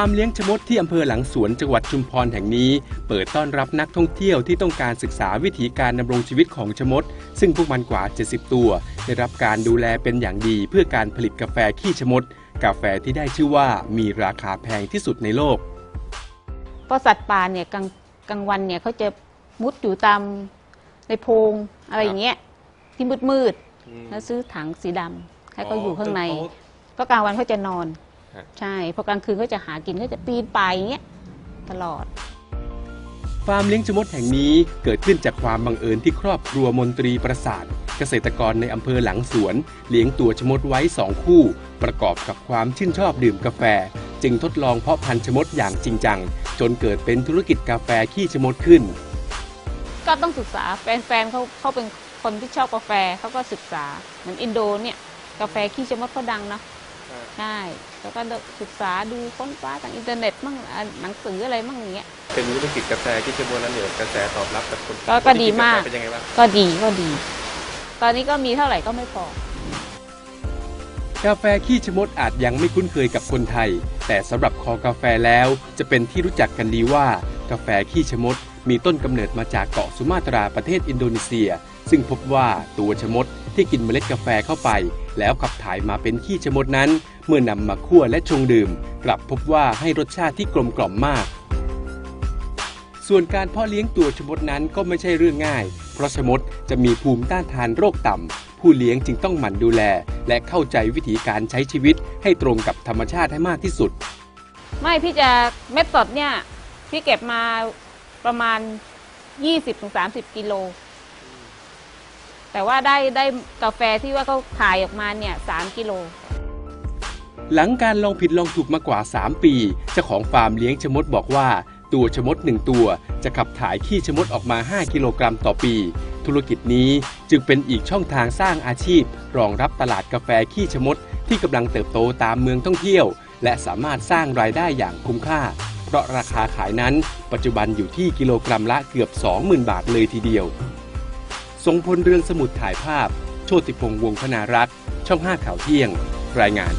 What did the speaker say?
ฟาร์มเลี้ยงชะมดที่อำเภอหลังสวนจังหวัดชุมพรแห่งนี้ เปิดต้อนรับนักท่องเที่ยวที่ต้องการศึกษาวิถีการดำรงชีวิตของชะมด ซึ่งพวกมันกว่า 70 ตัว ได้รับการดูแลเป็นอย่างดีเพื่อการผลิตกาแฟขี้ชะมด กาแฟที่ได้ชื่อว่ามีราคาแพงที่สุดในโลก เพราะสัตว์ป่าเนี่ยกลางกลางวันเนี่ยเขาจะมุดอยู่ตามในโพรงอะไรอย่างเงี้ยที่มืดมืดๆแล้วซื้อถังสีดำให้เขาอยู่ข้างในเพราะกลางวันเขาจะนอนฮะ ใช่พอกลางคืนเขาจะหากินเขาจะปีนป่ายอย่างเงี้ยตลอด ฟาร์มเลี้ยงชะมดแห่งนี้เกิดขึ้นจากความบังเอิญที่ครอบครัวมนตรีประสาท เกษตรกรในอำเภอหลังสวน เลี้ยงตัวชะมดไว้สองคู่ ประกอบกับความชื่นชอบดื่มกาแฟ จึงทดลองเพาะพันธุ์ชะมดอย่างจริงจัง จนเกิดเป็นธุรกิจกาแฟขี้ชะมดขึ้น ก็ต้องศึกษาแฟนแฟนเขาเขาเป็นคนที่ชอบกาแฟเขาก็ศึกษาเหมือนอินโดเนี่ยกาแฟขี้ชะมดเขาดังเนาะ ใช่แล้วก็ศึกษาดูค้นคว้าทางอินเทอร์เน็ตมั่งอ่านหนังสืออะไรมั่งอย่างเงี้ยเป็นธุรกิจกาแฟที่ชมวนนั้นเนี่ยกระแสตอบรับจากคนก็ก็ดีมากเป็นยังไงบ้างก็ดีก็ดี ตอนนี้ก็มีเท่าไหร่ก็ไม่พอกาแฟขี้ชะมดอาจยังไม่คุ้นเคยกับคนไทย แต่สำหรับคอกาแฟแล้วจะเป็นที่รู้จักกันดีว่า กาแฟขี้ชะมดมีต้นกำเนิดมาจากเกาะสุมาตราประเทศอินโดนีเซีย ซึ่งพบว่าตัวชะมดที่กินเมล็ดกาแฟเข้าไป แล้วขับถ่ายมาเป็นขี้ชะมดนั้น เมื่อนำมาคั่วและชงดื่ม กลับพบว่าให้รสชาติที่กลมกล่อมมาก ส่วนการเพาะเลี้ยงตัวชะมดนั้นก็ไม่ใช่เรื่องง่าย เพราะชะมดจะมีภูมิต้านทานโรคต่ำ ผู้เลี้ยงจึงต้องหมั่นดูแล และเข้าใจวิธีการใช้ชีวิต ให้ตรงกับธรรมชาติให้มากที่สุด ไม่พี่จะเม็ดสดเนี่ยพี่เก็บมาประมาณ 20-30กิโล แต่ว่าได้ได้กาแฟที่ว่าเขาขายออกมาเนี่ย3กิโล หลังการลองผิดลองถูกมากว่า 3 ปี เจ้าของฟาร์มเลี้ยงชะมดบอกว่า ตัวชะมด1ตัว จะขับถ่ายขี้ชะมดออกมา 5 กิโลกรัมต่อปี ธุรกิจนี้จึงเป็นอีกช่องทางสร้างอาชีพ รองรับตลาดกาแฟขี้ชะมด ที่กำลังเติบโตตามเมืองท่องเที่ยว และสามารถสร้างรายได้อย่างคุ้มค่า เพราะราคาขายนั้น ปัจจุบันอยู่ที่กิโลกรัมละเกือบ 20,000 บาทเลยทีเดียว ทรงพลเรืองสมุทรถ่ายภาพ โชติพงษ์วงพนารักษ์ช่อง 5 ข่าวเที่ยง รายงาน